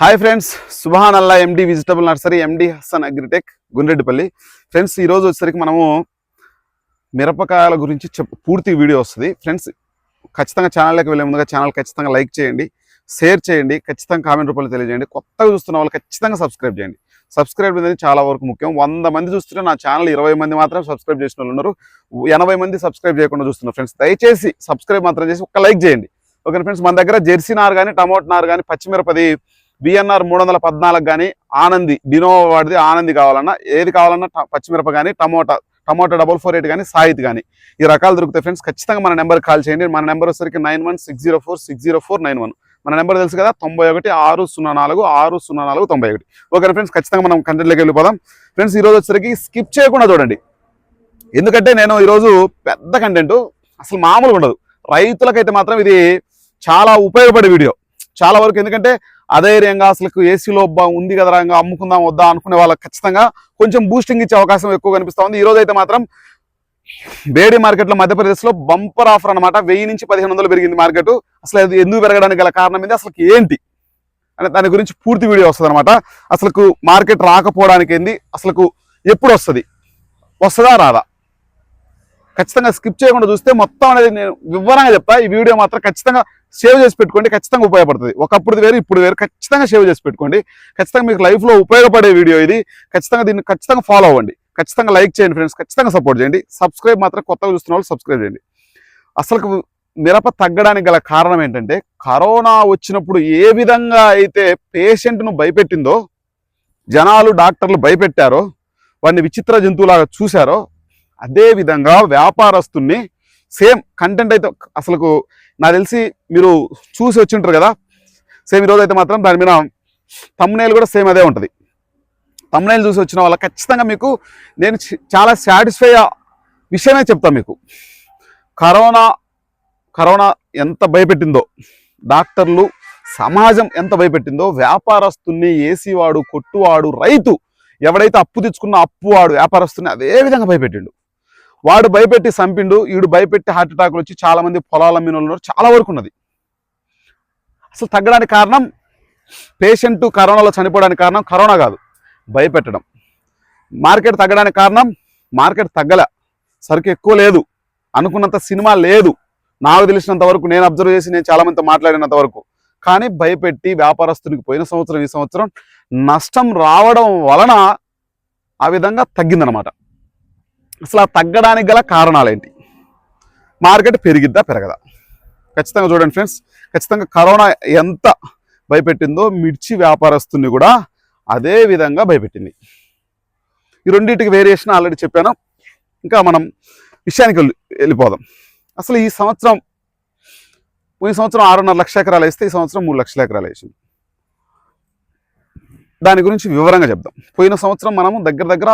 Hi friends Subhan Allah MD vegetable nursery MD Hasan agritech Gundreddipalli friends ఈ రోజు వచ్చేసరికి మనము మిరపకాయల గురించి చెప్ పూర్తి వీడియో వస్తుంది. ఫ్రెండ్స్ ఖచ్చితంగా ఛానల్లోకి వెళ్ళే ముందుగా ఛానల్ ఖచ్చితంగా లైక్ చేయండి షేర్ చేయండి ఖచ్చితంగా కామెంట్ రూపంలో తెలియజేయండి. కొత్తగా చూస్తున్న వాళ్ళు ఖచ్చితంగా సబ్స్క్రైబ్ చేయండి. సబ్స్క్రైబ్ అనేది చాలా వరకు ముఖ్యం. వంద మంది చూస్తుంటే నా ఛానల్ ఇరవై మంది మాత్రం సబ్స్క్రైబ్ చేసిన వాళ్ళు ఉన్నారు. ఎనభై మంది సబ్స్క్రైబ్ చేయకుండా చూస్తున్నారు ఫ్రెండ్స్ దయచేసి సబ్స్క్రైబ్ మాత్రం చేసి ఒక లైక్ చేయండి. ఓకే ఫ్రెండ్స్ మన దగ్గర జెర్సీ నార్ కానీ టమోటా నార్ కానీ పచ్చిమిరపది బిఎన్ఆర్ మూడు వందల పద్నాలుగు కానీ ఆనంది డినోవా వాడిది ఆనంది కావాలన్నా ఏది కావాలన్నా పచ్చిమిరప కానీ tomato tomato double four eight కానీ సాయిత్ కానీ ఈ రకాలు దొరుకుతాయి ఫ్రెండ్స్. ఖచ్చితంగా మన నెంబర్ కాల్ చేయండి. మన నెంబర్ వచ్చేసరికి nine one six zero four six zero four nine one. మన నెంబర్ తెలుసు కదా తొంభై ఒకటి ఆరు సున్నా నాలుగు ఆరు సున్నా నాలుగు తొంభై ఒకటి. Okay friends? ఖచ్చితంగా మనం కంటెంట్లోకి వెళ్ళిపోదాం. ఫ్రెండ్స్ ఈ రోజు వచ్చేసరికి స్కిప్ చేయకుండా చూడండి. ఎందుకంటే నేను ఈరోజు పెద్ద కంటెంట్ అసలు మామూలుగా ఉండదు. రైతులకైతే మాత్రం ఇది చాలా ఉపయోగపడే వీడియో. చాలా వరకు ఎందుకంటే అధైర్యంగా అసలు ఏసీలో ఉంది కదరా ఇంకా అమ్ముకుందాం వద్దా అనుకునే వాళ్ళకి ఖచ్చితంగా కొంచెం బూస్టింగ్ ఇచ్చే అవకాశం ఎక్కువ కనిపిస్తూ ఉంది. ఈ రోజు అయితే మాత్రం బేడి మార్కెట్లో మధ్యప్రదేశ్లో బంపర్ ఆఫర్ అనమాట వెయ్యి నుంచి పదిహేను వందలు పెరిగింది మార్కెట్. అసలు అది ఎందుకు పెరగడానికి గల కారణం ఏంది? అసలు ఏంటి? అనే దాని గురించి పూర్తి వీడియో వస్తుంది అనమాట అసలు మార్కెట్ రాకపోవడానికి ఏంది? అసలు ఎప్పుడు వస్తుంది? వస్తుందా రాదా? ఖచ్చితంగా స్కిప్ చేయకుండా చూస్తే మొత్తం అనేది నేను వివరంగా చెప్తా. ఈ వీడియో మాత్రం ఖచ్చితంగా సేవ్ చేసి పెట్టుకోండి ఖచ్చితంగా ఉపయోగపడుతుంది. ఒకప్పుడు వేరు ఇప్పుడు వేరు. ఖచ్చితంగా సేవ్ చేసి పెట్టుకోండి. ఖచ్చితంగా మీకు లైఫ్లో ఉపయోగపడే వీడియో ఇది. ఖచ్చితంగా దీన్ని ఖచ్చితంగా ఫాలో అవ్వండి. ఖచ్చితంగా లైక్ చేయండి ఫ్రెండ్స్ ఖచ్చితంగా సపోర్ట్ చేయండి. సబ్స్క్రైబ్ మాత్రం కొత్తగా చూస్తున్న వాళ్ళు సబ్స్క్రైబ్ చేయండి. అసలు మిరప తగ్గడానికి గల కారణం ఏంటంటే కరోనా వచ్చినప్పుడు ఏ విధంగా అయితే పేషెంట్ను భయపెట్టిందో జనాలు డాక్టర్లు భయపెట్టారో వాడిని విచిత్ర జంతువులాగా చూశారో అదేవిధంగా వ్యాపారస్తుని వ్యాపారస్తుల్ని సేమ్ కంటెంట్ అయితే అసలు నాకు తెలిసి మీరు చూసి వచ్చింటారు కదా? సేమ్ ఈరోజు అయితే మాత్రం దాని మీద తమ్నేల్ కూడా సేమ్ అదే ఉంటుంది. తమ్నేల్ చూసి వచ్చిన వాళ్ళ ఖచ్చితంగా మీకు నేను చాలా సాటిస్ఫై విషయమే చెప్తాను మీకు. కరోనా కరోనా ఎంత భయపెట్టిందో డాక్టర్లు సమాజం ఎంత భయపెట్టిందో వ్యాపారస్తుల్ని ఏసీ వాడు కొట్టువాడు రైతు ఎవడైతే అప్పు తెచ్చుకున్న అప్పు వాడు వ్యాపారస్తుని అదే విధంగా భయపెట్టిండు. వాడు భయపెట్టి సంపిండు వీడు భయపెట్టి హార్ట్ అటాక్లు వచ్చి చాలామంది పొలాల మీద ఉన్నారు. చాలా వరకు ఉన్నది. అసలు తగ్గడానికి కారణం పేషెంట్ కరోనాలో చనిపోవడానికి కారణం కరోనా కాదు. భయపెట్టడం. మార్కెట్ తగ్గడానికి కారణం మార్కెట్ తగ్గల. సరుకు ఎక్కువ లేదు. అనుకున్నంత సినిమా లేదు. నాకు తెలిసినంత వరకు నేను అబ్జర్వ్ చేసి నేను చాలామందితో మాట్లాడినంత వరకు. కానీ భయపెట్టి వ్యాపారస్తునికి పోయిన సంవత్సరం ఈ సంవత్సరం నష్టం రావడం వలన ఆ విధంగా తగ్గిందనమాట అసలు ఆ తగ్గడానికి గల కారణాలేంటి? మార్కెట్ పెరిగిద్దా పెరగదా? ఖచ్చితంగా చూడండి ఫ్రెండ్స్ ఖచ్చితంగా కరోనా ఎంత భయపెట్టిందో మిర్చి వ్యాపారస్తుని కూడా అదే విధంగా భయపెట్టింది. ఈ రెండింటికి వేరియేషన్ ఆల్రెడీ చెప్పాను. ఇంకా మనం విషయానికి వెళ్ళి వెళ్ళిపోదాం. అసలు ఈ సంవత్సరం పోయిన సంవత్సరం ఆరున్నర లక్షల ఎకరాలు వేస్తే ఈ సంవత్సరం మూడు లక్షల ఎకరాలు వేసింది. దాని గురించి వివరంగా చెప్దాం. పోయిన సంవత్సరం మనము దగ్గర దగ్గర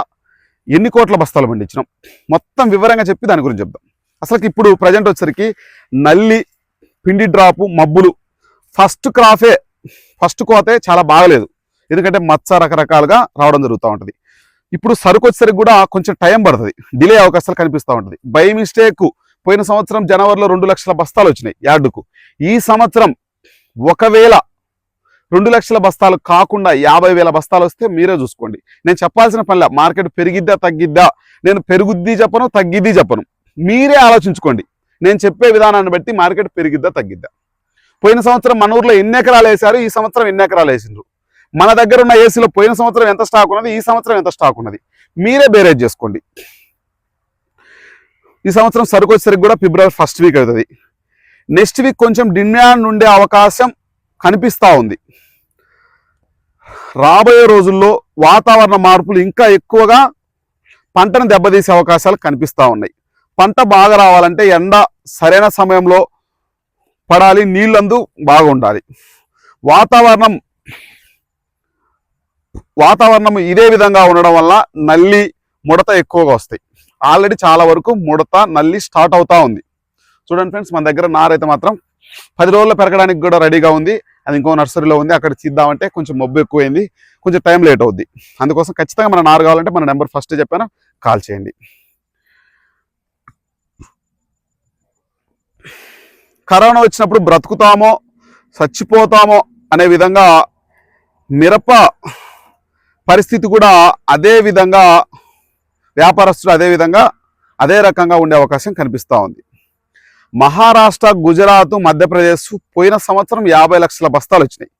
ఎన్ని కోట్ల బస్తాలు పండించినాం? మొత్తం వివరంగా చెప్పి దాని గురించి చెప్దాం. అసలుకి ఇప్పుడు ప్రజెంట్ వచ్చేసరికి నల్లి పిండి డ్రాపు మబ్బులు ఫస్ట్ క్రాఫే ఫస్ట్ కోతే చాలా బాగలేదు. ఎందుకంటే మచ్చ రకరకాలుగా రావడం జరుగుతూ ఉంటుంది. ఇప్పుడు సరుకు వచ్చేసరికి కూడా కొంచెం టైం పడుతుంది. డిలే అవకాశాలు కనిపిస్తూ ఉంటుంది. బై మిస్టేక్ పోయిన సంవత్సరం జనవరిలో రెండు లక్షల బస్తాలు వచ్చినాయి యార్డుకు. ఈ సంవత్సరం ఒకవేళ రెండు లక్షల బస్తాలు కాకుండా యాభై వేల బస్తాలు వస్తే మీరే చూసుకోండి. నేను చెప్పాల్సిన పనిలా మార్కెట్ పెరిగిద్దా తగ్గిద్దా? నేను పెరుగుద్ది చెప్పను తగ్గిద్ది చెప్పను. మీరే ఆలోచించుకోండి. నేను చెప్పే విధానాన్ని బట్టి మార్కెట్ పెరిగిద్దా తగ్గిద్దా? పోయిన సంవత్సరం మన ఊర్లో ఎన్ని ఎకరాలు వేశారు? ఈ సంవత్సరం ఎన్ని ఎకరాలు వేసిండ్రు? మన దగ్గర ఉన్న ఏసీలో పోయిన సంవత్సరం ఎంత స్టాక్ ఉన్నది? ఈ సంవత్సరం ఎంత స్టాక్ ఉన్నది? మీరే బేరేజ్ చేసుకోండి. ఈ సంవత్సరం సరుకు వచ్చేసరికి కూడా ఫిబ్రవరి ఫస్ట్ వీక్ అవుతుంది. నెక్స్ట్ వీక్ కొంచెం డిమాండ్ ఉండే అవకాశం కనిపిస్తూ ఉంది. రాబోయే రోజుల్లో వాతావరణ మార్పులు ఇంకా ఎక్కువగా పంటను దెబ్బతీసే అవకాశాలు కనిపిస్తూ ఉన్నాయి. పంట బాగా రావాలంటే ఎండ సరైన సమయంలో పడాలి నీళ్ళందు బాగుండాలి. వాతావరణం వాతావరణం ఇదే విధంగా ఉండడం వల్ల నల్లి ముడత ఎక్కువగా వస్తాయి. ఆల్రెడీ చాలా వరకు ముడత నల్లి స్టార్ట్ అవుతా ఉంది. చూడండి ఫ్రెండ్స్ మన దగ్గర నారైతే మాత్రం పది రోజుల్లో పెరగడానికి కూడా రెడీగా ఉంది. అది ఇంకో నర్సరీలో ఉంది అక్కడ తీద్దామంటే కొంచెం మబ్బు ఎక్కువైంది కొంచెం టైం లేట్ అవుద్ది. అందుకోసం ఖచ్చితంగా మన నారు కావాలంటే మన నెంబర్ ఫస్ట్ చెప్పాను కాల్ చేయండి. కరోనా వచ్చినప్పుడు బ్రతుకుతామో చచ్చిపోతామో అనే విధంగా మిరప పరిస్థితి కూడా అదే విధంగా వ్యాపారస్తులు అదే విధంగా అదే రకంగా ఉండే అవకాశం కనిపిస్తూ ఉంది. మహారాష్ట్ర గుజరాత్ మధ్యప్రదేశ్ పోయిన సంవత్సరం యాభై లక్షల బస్తాలు వచ్చినాయి.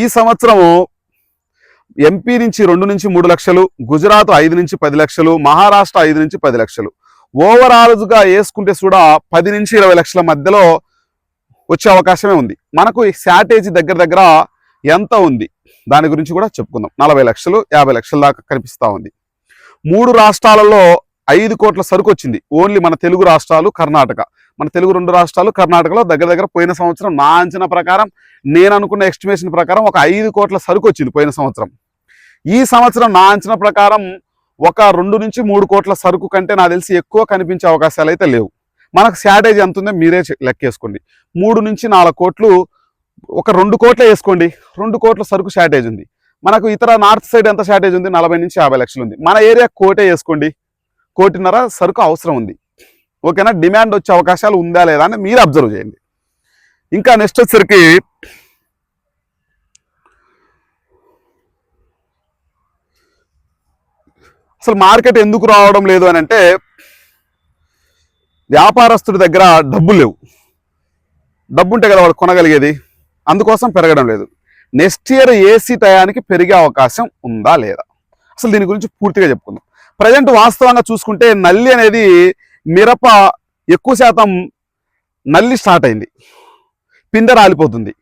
ఈ సంవత్సరం ఎంపీ నుంచి రెండు నుంచి మూడు లక్షలు గుజరాత్ ఐదు నుంచి పది లక్షలు మహారాష్ట్ర ఐదు నుంచి పది లక్షలు. ఓవరాల్గా వేసుకుంటే కూడా పది నుంచి ఇరవై లక్షల మధ్యలో వచ్చే అవకాశమే ఉంది. మనకు ఈ దగ్గర దగ్గర ఎంత ఉంది? దాని గురించి కూడా చెప్పుకుందాం. నలభై లక్షలు యాభై లక్షల దాకా కనిపిస్తూ ఉంది. మూడు రాష్ట్రాలలో ఐదు కోట్ల సరుకు వచ్చింది ఓన్లీ మన తెలుగు రాష్ట్రాలు కర్ణాటక. మన తెలుగు రెండు రాష్ట్రాలు కర్ణాటకలో దగ్గర దగ్గర పోయిన సంవత్సరం నా అంచనా ప్రకారం నేను అనుకున్న ఎస్టిమేషన్ ప్రకారం ఒక ఐదు కోట్ల సరుకు వచ్చింది పోయిన సంవత్సరం. ఈ సంవత్సరం నా అంచనా ప్రకారం ఒక రెండు నుంచి మూడు కోట్ల సరుకు కంటే నాకు తెలిసి ఎక్కువ కనిపించే అవకాశాలు అయితే లేవు. మనకు శాటేజ్ ఎంత ఉందో మీరే లెక్కేసుకోండి. మూడు నుంచి నాలుగు కోట్లు ఒక రెండు కోట్లే వేసుకోండి. రెండు కోట్ల సరుకు షార్టేజ్ ఉంది. మనకు ఇతర నార్త్ సైడ్ ఎంత షార్టేజ్ ఉంది? నలభై నుంచి యాభై లక్షలు ఉంది. మన ఏరియా కోటే వేసుకోండి. కోటిన్నర సరుకు అవసరం ఉంది. ఓకేనా? డిమాండ్ వచ్చే అవకాశాలు ఉందా లేదా అని మీరు అబ్జర్వ్ చేయండి. ఇంకా నెక్స్ట్ వచ్చేసరికి అసలు మార్కెట్ ఎందుకు రావడం లేదు అని అంటే వ్యాపారస్తుడి దగ్గర డబ్బులు లేవు. డబ్బు ఉంటే కదా వాడు కొనగలిగేది? అందుకోసం పెరగడం లేదు. నెక్స్ట్ ఇయర్ ఏసీ టయానికి పెరిగే అవకాశం ఉందా లేదా? అసలు దీని గురించి పూర్తిగా చెప్పుకుందాం. ప్రజెంట్ వాస్తవంగా చూసుకుంటే నల్లి అనేది మిరప ఎక్కువ శాతం నల్లి స్టార్ట్ అయింది. పిందె రాలిపోతుంది.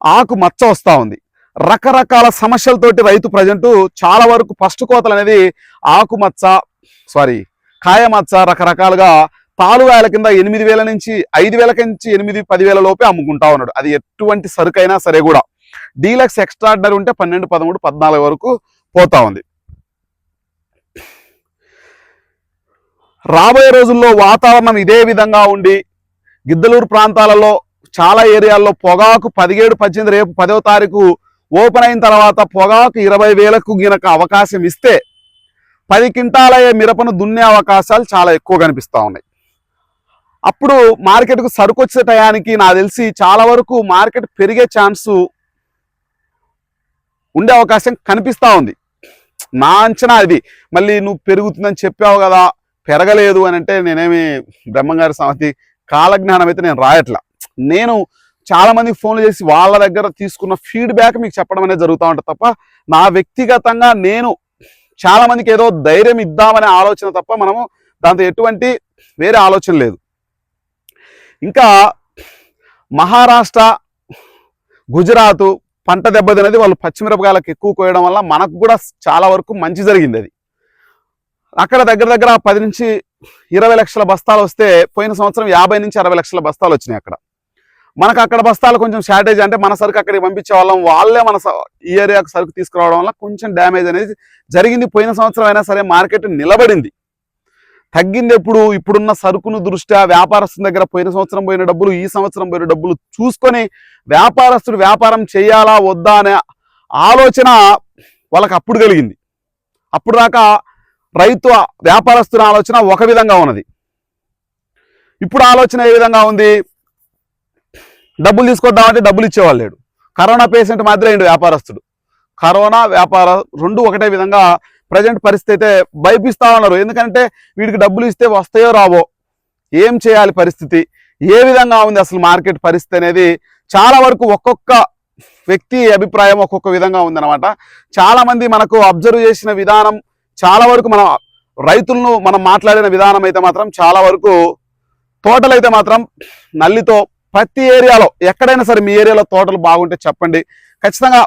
ఆకు మచ్చ వస్తూ ఉంది. రకరకాల సమస్యలతోటి రైతు ప్రజెంట్ చాలా వరకు ఫస్ట్ కోతలు అనేది ఆకుమచ్చ సారీ కాయ మచ్చ రకరకాలుగా తాలుగాయల కింద ఎనిమిది వేల నుంచి ఐదు వేల నుంచి ఎనిమిది పదివేల లోపే అమ్ముకుంటా ఉన్నాడు. అది ఎటువంటి సరుకైనా సరే కూడా. డీలక్స్ ఎక్స్ట్రాడినరీ ఉంటే పన్నెండు పదమూడు పద్నాలుగు వరకు పోతా ఉంది. రాబోయే రోజుల్లో వాతావరణం ఇదే విధంగా ఉండి గిద్దలూరు ప్రాంతాలలో చాలా ఏరియాల్లో పొగాకు పదిహేడు పద్దెనిమిది రేపు పదవ తారీఖు ఓపెన్ అయిన తర్వాత పొగాకు ఇరవై వేలకు గినక అవకాశం ఇస్తే పది క్వింటాలయ్యే మిరపను దున్నే అవకాశాలు చాలా ఎక్కువ కనిపిస్తూ ఉన్నాయి. అప్పుడు మార్కెట్కు సరుకు వచ్చే టయానికి నాకు తెలిసి చాలా వరకు మార్కెట్ పెరిగే ఛాన్సు ఉండే అవకాశం కనిపిస్తూ ఉంది. నా అంచనా అది మళ్ళీ నువ్వు పెరుగుతుందని చెప్పావు కదా పెరగలేదు అని అంటే నేనేమి బ్రహ్మంగారి సమితి కాలజ్ఞానం అయితే నేను రాయట్లా. నేను చాలామంది ఫోన్లు చేసి వాళ్ళ దగ్గర తీసుకున్న ఫీడ్బ్యాక్ మీకు చెప్పడం అనేది జరుగుతూ ఉంటుంది తప్ప నా వ్యక్తిగతంగా నేను చాలామందికి ఏదో ధైర్యం ఇద్దామనే ఆలోచన తప్ప మనము దాంతో ఎటువంటి వేరే ఆలోచన లేదు. ఇంకా మహారాష్ట్ర గుజరాత్ పంట దెబ్బతినది వాళ్ళు పచ్చిమిరపకాయలకు ఎక్కువ కోయడం వల్ల మనకు కూడా చాలా వరకు మంచి జరిగింది అది. అక్కడ దగ్గర దగ్గర పది నుంచి ఇరవై లక్షల బస్తాలు వస్తే పోయిన సంవత్సరం యాభై నుంచి అరవై లక్షల బస్తాలు వచ్చినాయి అక్కడ. మనకు అక్కడ బస్తాలు కొంచెం షార్టేజ్ అంటే మన సరుకు అక్కడికి పంపించే వాళ్ళం వాళ్ళే మన స- ఈ ఏరియాకు సరుకు తీసుకురావడం వల్ల కొంచెం డ్యామేజ్ అనేది జరిగింది. పోయిన సంవత్సరం అయినా సరే మార్కెట్ నిలబడింది. తగ్గింది ఎప్పుడు? ఇప్పుడున్న సరుకును దృష్ట్యా వ్యాపారస్తుల దగ్గర పోయిన సంవత్సరం పోయిన డబ్బులు ఈ సంవత్సరం పోయిన డబ్బులు చూసుకొని వ్యాపారస్తుడు వ్యాపారం చేయాలా వద్దా అనే ఆలోచన వాళ్ళకి అప్పుడు కలిగింది. అప్పుడు దాకా రైతు వ్యాపారస్తుల ఆలోచన ఒక విధంగా ఉన్నది. ఇప్పుడు ఆలోచన ఏ విధంగా ఉంది? డబ్బులు తీసుకొద్దామంటే డబ్బులు ఇచ్చేవాళ్ళు లేడు. కరోనా పేషెంట్ మాదిరి వ్యాపారస్తుడు. కరోనా వ్యాపార రెండు ఒకటే విధంగా ప్రజెంట్ పరిస్థితి అయితే భయపిస్తా ఉన్నారు. ఎందుకంటే వీడికి డబ్బులు ఇస్తే వస్తాయో రావో ఏం చేయాలి పరిస్థితి ఏ విధంగా ఉంది అసలు మార్కెట్ పరిస్థితి అనేది చాలా వరకు ఒక్కొక్క వ్యక్తి అభిప్రాయం ఒక్కొక్క విధంగా ఉందన్నమాట. చాలామంది మనకు అబ్జర్వ్ చేసిన విధానం చాలా వరకు మన రైతులను మనం మాట్లాడిన విధానం అయితే మాత్రం చాలా వరకు తోటలు అయితే మాత్రం నల్లితో ప్రతి ఏరియాలో ఎక్కడైనా సరే మీ ఏరియాలో తోటలు బాగుంటే చెప్పండి. ఖచ్చితంగా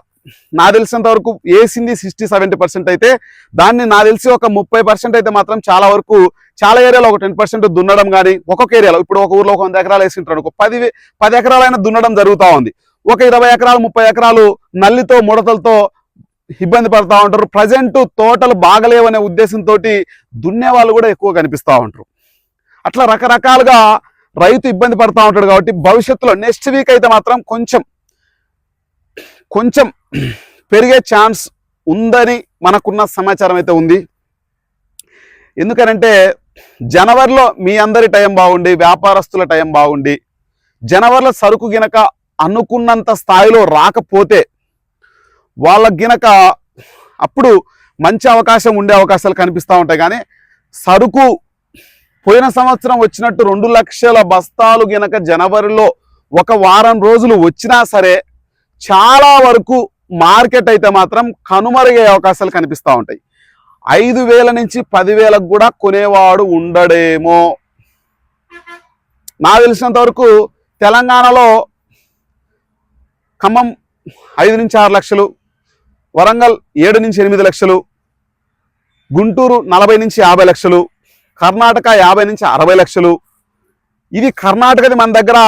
నా తెలిసినంత వరకు వేసింది సిక్స్టీ సెవెంటీ పర్సెంట్ అయితే దాన్ని నా తెలిసి ఒక ముప్పై పర్సెంట్ అయితే మాత్రం చాలా వరకు చాలా ఏరియాలో ఒక టెన్ పర్సెంట్ దున్నడం కానీ ఒక్కొక్క ఏరియాలో ఇప్పుడు ఒక ఊర్లో ఒక వంద ఎకరాలు వేసింటారు ఒక పది పది ఎకరాలైనా దున్నడం జరుగుతూ ఉంది. ఒక ఇరవై ఎకరాలు ముప్పై ఎకరాలు నల్లితో ముడతలతో ఇబ్బంది పడతా ఉంటారు. ప్రజెంట్ తోటలు బాగలేవనే ఉద్దేశంతో దున్నే వాళ్ళు కూడా ఎక్కువ కనిపిస్తూ ఉంటారు. అట్లా రకరకాలుగా రైతు ఇబ్బంది పడతా ఉంటాడు కాబట్టి భవిష్యత్తులో నెక్స్ట్ వీక్ అయితే మాత్రం కొంచెం కొంచెం పెరిగే ఛాన్స్ ఉందని మనకున్న సమాచారం అయితే ఉంది. ఎందుకనంటే జనవరిలో మీ అందరి టైం బాగుండి వ్యాపారస్తుల టైం బాగుండి జనవరిలో సరుకు గినక అనుకున్నంత స్థాయిలో రాకపోతే వాళ్ళకి గినక అప్పుడు మంచి అవకాశం ఉండే అవకాశాలు కనిపిస్తూ ఉంటాయి. కానీ సరుకు పోయిన సంవత్సరం వచ్చినట్టు రెండు లక్షల బస్తాలు గినక జనవరిలో ఒక వారం రోజులు వచ్చినా సరే చాలా వరకు మార్కెట్ అయితే మాత్రం కనుమరుగే అవకాశాలు కనిపిస్తూ ఉంటాయి. ఐదు వేల నుంచి పదివేలకు కూడా కొనేవాడు ఉండడేమో. నాకు తెలిసినంత వరకు తెలంగాణలో ఖమ్మం ఐదు నుంచి ఆరు లక్షలు వరంగల్ ఏడు నుంచి ఎనిమిది లక్షలు గుంటూరు నలభై నుంచి యాభై లక్షలు కర్ణాటక యాభై నుంచి అరవై లక్షలు. ఇది కర్ణాటకది మన దగ్గర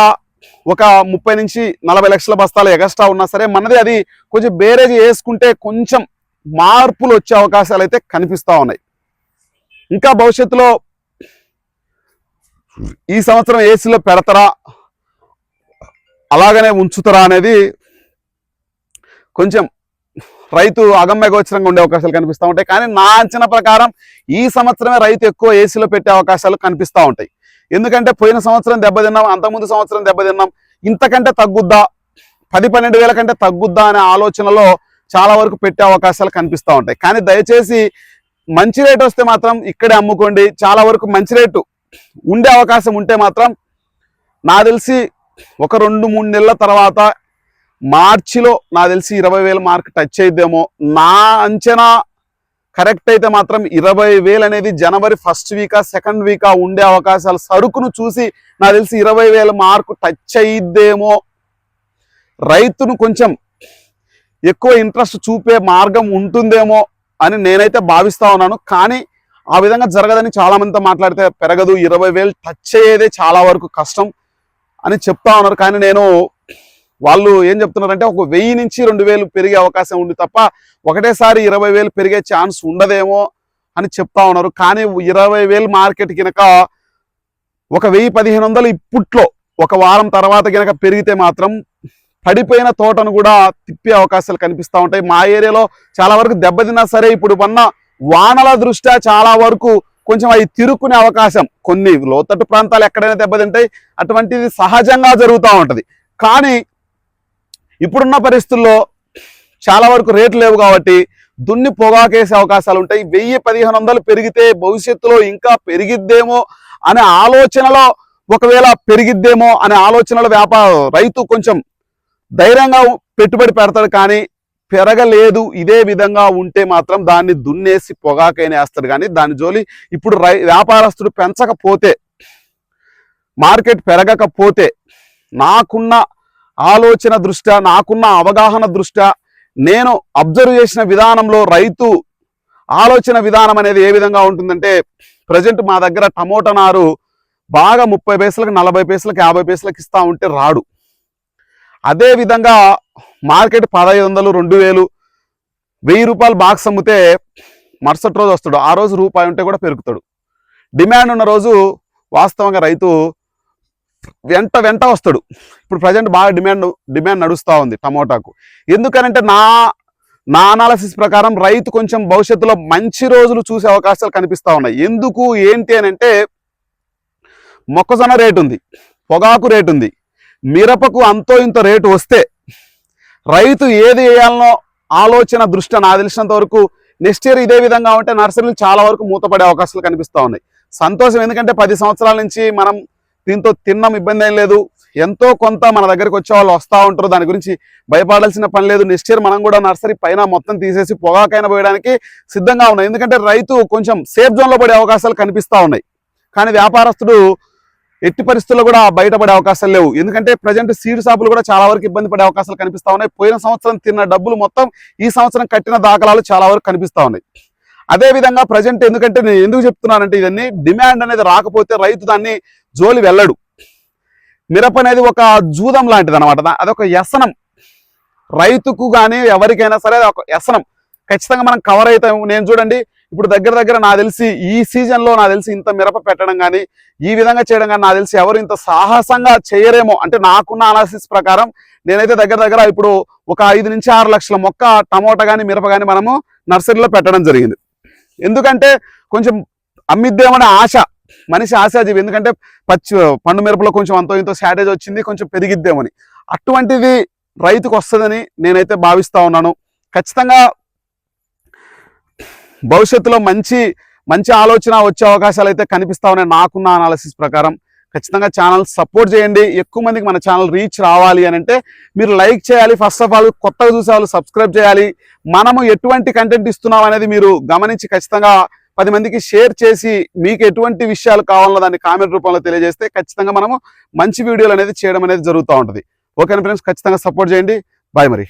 ఒక ముప్పై నుంచి నలభై లక్షల బస్తాలు ఎగస్ట్రా ఉన్నా సరే మనది అది కొంచెం బేరేజ్ వేసుకుంటే కొంచెం మార్పులు వచ్చే అవకాశాలు అయితే కనిపిస్తూ ఉన్నాయి. ఇంకా భవిష్యత్తులో ఈ సంవత్సరం ఏసీలో పెడతారా? అలాగనే ఉంచుతారా అనేది కొంచెం రైతు అగమ్య గోచరంగా ఉండే అవకాశాలు కనిపిస్తూ ఉంటాయి. కానీ నా అంచనా ప్రకారం ఈ సంవత్సరమే రైతు ఎక్కువ ఏసీలో పెట్టే అవకాశాలు కనిపిస్తూ ఉంటాయి. ఎందుకంటే పోయిన సంవత్సరం దెబ్బతిన్నాం అంతకుముందు సంవత్సరం దెబ్బతిన్నాం ఇంతకంటే తగ్గుద్దా? పది పన్నెండు వేల కంటే తగ్గుద్దా అనే ఆలోచనలో చాలా వరకు పెట్టే అవకాశాలు కనిపిస్తూ ఉంటాయి. కానీ దయచేసి మంచి రేటు వస్తే మాత్రం ఇక్కడే అమ్ముకోండి. చాలా వరకు మంచి రేటు ఉండే అవకాశం ఉంటే మాత్రం నా తెలిసి ఒక రెండు మూడు నెలల తర్వాత మార్చిలో నాకు తెలిసి ఇరవై వేల మార్క్ టచ్ అయిద్దేమో. నా అంచనా కరెక్ట్ అయితే మాత్రం ఇరవై వేలు అనేది జనవరి ఫస్ట్ వీకా సెకండ్ వీకా ఉండే అవకాశాలు సరుకును చూసి నాకు తెలిసి ఇరవై వేల మార్కు టచ్ అయ్యిద్దేమో రైతును కొంచెం ఎక్కువ ఇంట్రెస్ట్ చూపే మార్గం ఉంటుందేమో అని నేనైతే భావిస్తా ఉన్నాను. కానీ ఆ విధంగా జరగదని చాలామందితో మాట్లాడితే పెరగదు. ఇరవై వేలు టచ్ అయ్యేదే చాలా వరకు కష్టం అని చెప్తా ఉన్నారు. కానీ నేను వాళ్ళు ఏం చెప్తున్నారంటే ఒక వెయ్యి నుంచి రెండు వేలు పెరిగే అవకాశం ఉంది తప్ప ఒకటేసారి ఇరవై వేలు పెరిగే ఛాన్స్ ఉండదేమో అని చెప్తా ఉన్నారు. కానీ ఇరవై వేలు మార్కెట్ కనుక ఒక వెయ్యి పదిహేను వందలు ఇప్పట్లో ఒక వారం తర్వాత గినక పెరిగితే మాత్రం పడిపోయిన తోటను కూడా తిప్పే అవకాశాలు కనిపిస్తూ ఉంటాయి. మా ఏరియాలో చాలా వరకు దెబ్బతిన్నా సరే ఇప్పుడు ఉన్న వానల దృష్ట్యా చాలా వరకు కొంచెం అవి తిరుక్కునే అవకాశం. కొన్ని లోతట్టు ప్రాంతాలు ఎక్కడైనా దెబ్బతింటాయి అటువంటిది సహజంగా జరుగుతూ ఉంటుంది. కానీ ఇప్పుడున్న పరిస్థితుల్లో చాలా వరకు రేట్లు లేవు కాబట్టి దున్ని పొగాకేసే అవకాశాలు ఉంటాయి. వెయ్యి పదిహేను వందలు పెరిగితే భవిష్యత్తులో ఇంకా పెరిగిద్దేమో అనే ఆలోచనలో ఒకవేళ పెరిగిద్దేమో అనే ఆలోచనలో వ్యాపార రైతు కొంచెం ధైర్యంగా పెట్టుబడి పెడతాడు కానీ పెరగలేదు. ఇదే విధంగా ఉంటే మాత్రం దాన్ని దున్నేసి పొగాకైనా వేస్తాడు కానీ దాని జోలి ఇప్పుడు రై వ్యాపారస్తుడు పెంచకపోతే మార్కెట్ పెరగకపోతే నాకున్న ఆలోచన దృష్ట్యా నాకున్న అవగాహన దృష్ట్యా నేను అబ్జర్వ్ చేసిన విధానంలో రైతు ఆలోచన విధానం అనేది ఏ విధంగా ఉంటుందంటే ప్రజెంట్ మా దగ్గర టమోటా నారు బాగా ముప్పై పైసలకు నలభై పైసలకు యాభై పైసలకు ఇస్తా ఉంటే రాడు. అదేవిధంగా మార్కెట్ పదహైదు వందలు రెండు వేలు వెయ్యి రూపాయలు బాక్స్ అమ్మితే మరుసటి రోజు వస్తాడు. ఆ రోజు రూపాయి ఉంటే కూడా పెరుగుతాడు. డిమాండ్ ఉన్న రోజు వాస్తవంగా రైతు వెంట వెంట వస్తాడు. ఇప్పుడు ప్రజెంట్ బాగా డిమాండ్ డిమాండ్ నడుస్తూ ఉంది టమోటాకు. ఎందుకనంటే నా నా అనాలసిస్ ప్రకారం రైతు కొంచెం భవిష్యత్తులో మంచి రోజులు చూసే అవకాశాలు కనిపిస్తూ ఉన్నాయి. ఎందుకు ఏంటి అని అంటే మొక్కజొన్న రేటు ఉంది పొగాకు రేటు ఉంది. మిరపకు అంతో ఇంత రేటు వస్తే రైతు ఏది వేయాలనో ఆలోచన దృష్ట్యా నాకు తెలిసినంత వరకు నెక్స్ట్ ఇయర్ ఇదే విధంగా ఉంటే నర్సరీలు చాలా వరకు మూతపడే అవకాశాలు కనిపిస్తూ ఉన్నాయి. సంతోషం ఎందుకంటే పది సంవత్సరాల నుంచి మనం దీంతో తిన్నాం ఇబ్బంది ఏం లేదు. ఎంతో కొంత మన దగ్గరికి వచ్చే వాళ్ళు వస్తూ ఉంటారు. దాని గురించి భయపడాల్సిన పని లేదు. నెక్స్ట్ ఇయర్ మనం కూడా నర్సరీ పైన మొత్తం తీసేసి పొగాకైనా పోయడానికి సిద్ధంగా ఉన్నాయి ఎందుకంటే రైతు కొంచెం సేఫ్ జోన్లో పడే అవకాశాలు కనిపిస్తూ ఉన్నాయి. కానీ వ్యాపారస్తుడు ఎట్టి పరిస్థితుల్లో కూడా బయటపడే అవకాశాలు లేవు. ఎందుకంటే ప్రజెంట్ సీడ్ షాపులు కూడా చాలా వరకు ఇబ్బంది పడే అవకాశాలు కనిపిస్తా ఉన్నాయి. పోయిన సంవత్సరం తిన్న డబ్బులు మొత్తం ఈ సంవత్సరం కట్టిన దాఖలాలు చాలా వరకు కనిపిస్తా ఉన్నాయి. అదే విధంగా ప్రజెంట్ ఎందుకంటే నేను ఎందుకు చెప్తున్నానంటే ఇవన్నీ డిమాండ్ అనేది రాకపోతే రైతు దాన్ని జోలి వెళ్ళడు. మిరప అనేది ఒక జూదం లాంటిది అనమాట అదొక వ్యసనం. రైతుకు కానీ ఎవరికైనా సరే అది ఒక వ్యసనం. ఖచ్చితంగా మనం కవర్ అవుతాము నేను చూడండి ఇప్పుడు దగ్గర దగ్గర నాకు తెలిసి ఈ సీజన్లో నాకు తెలిసి ఇంత మిరప పెట్టడం కానీ ఈ విధంగా చేయడం కానీ నాకు తెలిసి ఎవరు ఇంత సాహసంగా చేయరేమో అంటే నాకున్న అనాలిసిస్ ప్రకారం నేనైతే దగ్గర దగ్గర ఇప్పుడు ఒక ఐదు నుంచి ఆరు లక్షల మొక్క టమోటా కానీ మిరప కానీ మనము నర్సరీలో పెట్టడం జరిగింది. ఎందుకంటే కొంచెం అమ్మిద్దేమనే ఆశ మనిషి ఆశాజీవి. ఎందుకంటే పచ్చి పండు మిరపలో కొంచెం అంతో ఇంతో షార్టేజ్ వచ్చింది కొంచెం పెరిగిద్దేమని. అటువంటిది రైతుకు వస్తుందని నేనైతే భావిస్తూ ఉన్నాను. ఖచ్చితంగా భవిష్యత్తులో మంచి మంచి ఆలోచన వచ్చే అవకాశాలు అయితే కనిపిస్తా ఉన్నాయి నాకున్న అనాలిసిస్ ప్రకారం. ఖచ్చితంగా ఛానల్ సపోర్ట్ చేయండి. ఎక్కువ మందికి మన ఛానల్ రీచ్ రావాలి అని అంటే మీరు లైక్ చేయాలి. ఫస్ట్ ఆఫ్ ఆల్ కొత్తగా చూసే వాళ్ళు సబ్స్క్రైబ్ చేయాలి. మనము ఎటువంటి కంటెంట్ ఇస్తున్నాం అనేది మీరు గమనించి ఖచ్చితంగా పది మందికి షేర్ చేసి మీకు ఎటువంటి విషయాలు కావాలో దాన్ని కామెంట్ రూపంలో తెలియజేస్తే ఖచ్చితంగా మనము మంచి వీడియోలు అనేది చేయడం అనేది జరుగుతూ ఉంటుంది. ఓకేనా ఫ్రెండ్స్? ఖచ్చితంగా సపోర్ట్ చేయండి. బాయ్ మరి.